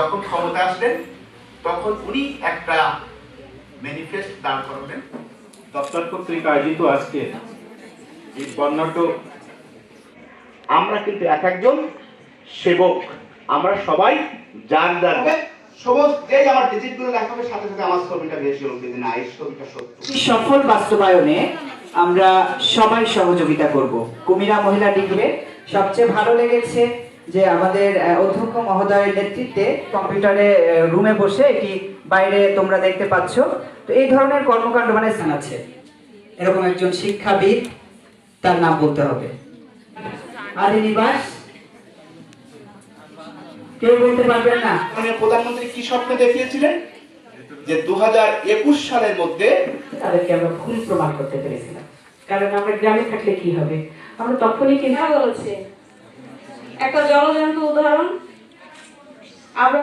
যখন ক্ষমতা আসলেন তখন উনি একটা ম্যানিফেস্ট দাঁড় করালেন। দপ্তর কর্তৃক আয়োজিত আজকে এই বর্ণাঢ্য আমরা কিন্তু এক একজন সেবক। আমরা সবাই যার যার সফল বাস্তবায়নে আমরা সবাই সহযোগিতা করব। কুমিরা মহিলা ডিগ্রিতে সবচেয়ে ভালো লেগেছে যে আমাদের অধ্যক্ষ মহোদয়ের নেতৃত্বে কম্পিউটারে রুমে বসে এটি বাইরে তোমরা দেখতে পাচ্ছ। তো এই ধরনের কর্মকাণ্ড মানে স্থান আছে। এরকম একজন শিক্ষাবিদ তার নাম বলতে হবে। কেউ বলতে পারবেন না? মানে প্রধানমন্ত্রী কি স্বপ্ন দেখিয়েছিলেন? যে দু হাজার একুশ সালের মধ্যে তাদেরকে আমরা ভুল প্রমাণ করতে পেরেছিলাম। কারণ আমরা গ্রামে থাকলে কি হবে? আমরা তখনই কিন্তু বলেছে। একটা জলজন্ত উদাহরণ। আমরা